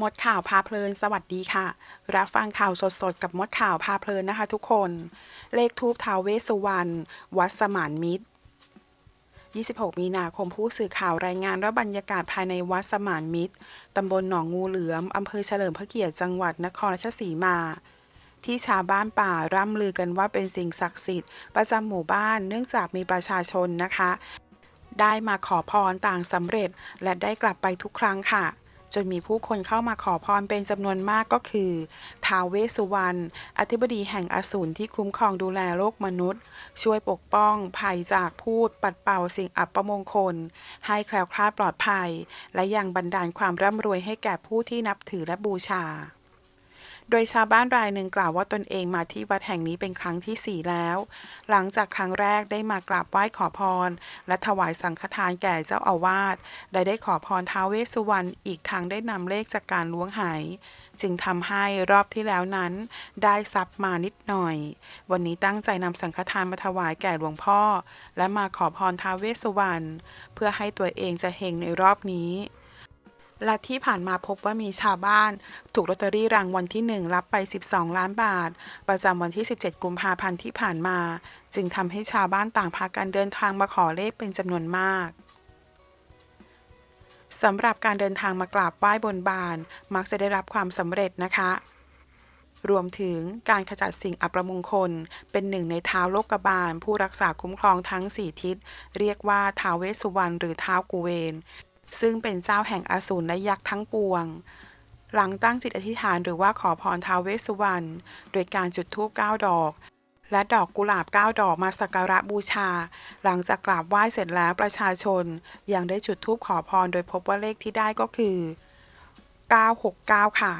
มดข่าวพาเพลิน สวัสดีค่ะ รับฟังข่าวสดๆ กับมดข่าวพาเพลินนะคะทุกคน เลขทูปท้าวเวสสุวรรณ วัดสมานมิตร 26 มีนาคมผู้สื่อข่าวรายงานว่าบรรยากาศภายในวัดสมานมิตร ตำบลหนองงูเหลือม อำเภอเฉลิมพระเกียรติ จังหวัดนครราชสีมา ที่ชาวบ้านป่าร่ำลือกันว่าเป็นสิ่งศักดิ์สิทธิ์ ประจำหมู่บ้าน เนื่องจากมีประชาชนนะคะ ได้มาขอพรต่างสำเร็จ และได้กลับไปทุกครั้งค่ะ จนมีผู้คนเข้ามาขอพรเป็นจำนวนมากก็คือท้าวเวสุวรรณอธิบดีแห่งอสูรที่คุ้มครองดูแลโลกมนุษย์ ช่วยปกป้องภัยจากพูดปัดเป่าสิ่งอัปมงคล ให้แคล้วคลาดปลอดภัย และยังบันดาลความร่ำรวยให้แก่ผู้ที่นับถือและบูชา โดยชาวบ้านรายหนึ่งกล่าวว่าตนเองมาที่วัดแห่งนี้เป็นครั้งที่ 4 แล้ว หลังจากครั้งแรกได้มากราบไหว้ขอพร และถวายสังฆทานแก่เจ้าอาวาสและได้ขอพรท้าวเวสสุวรรณอีกทางได้นำเลขจากการล้วงหายจึงทำให้รอบที่แล้วนั้นได้ทรัพย์มานิดหน่อย วันนี้ตั้งใจนำสังฆทานมาถวายแก่หลวงพ่อ และมาขอพรท้าวเวสสุวรรณเพื่อให้ตัวเองจะเฮงในรอบนี้ และที่ผ่านมาพบว่ามีชาวบ้าน ถูกลอตเตอรี่รางวัลที่ 1 รับไป 12 ล้านบาท ประจำวันที่ 17 กุมภาพันธ์ที่ผ่านมา จึงทำให้ชาวบ้านต่างพากันเดินทางมาขอเลขเป็นจำนวนมากสำหรับการเดินทางมากราบไหว้บนบาน มักจะได้รับความสำเร็จนะคะ รวมถึงการขจัดสิ่งอัปมงคล เป็นหนึ่งในเท้าโลกบาล ผู้รักษาคุ้มครองทั้ง4ทิศ เรียกว่าท้าวเวสสุวรรณหรือท้าวกุเวน ซึ่งเป็นเจ้าแห่งอสูรและยักษ์ทั้งปวง หลังตั้งจิตอธิษฐานหรือว่าขอพรท้าวเวสสุวรรณโดยการจุดธูป9ดอก และดอกกุหลาบ9ดอกมาสักการะบูชา หลังจากกราบไหว้เสร็จแล้วประชาชน ยังได้จุดธูปขอพรโดยพบว่าเลขที่ได้ก็คือ 969 ค่ะ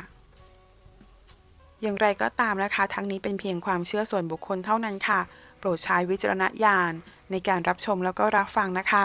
อย่างไรก็ตามนะคะ ทั้งนี้เป็นเพียงความเชื่อส่วนบุคคลเท่านั้นค่ะ โปรดใช้วิจารณญาณในการรับชมแล้วก็รับฟังนะคะ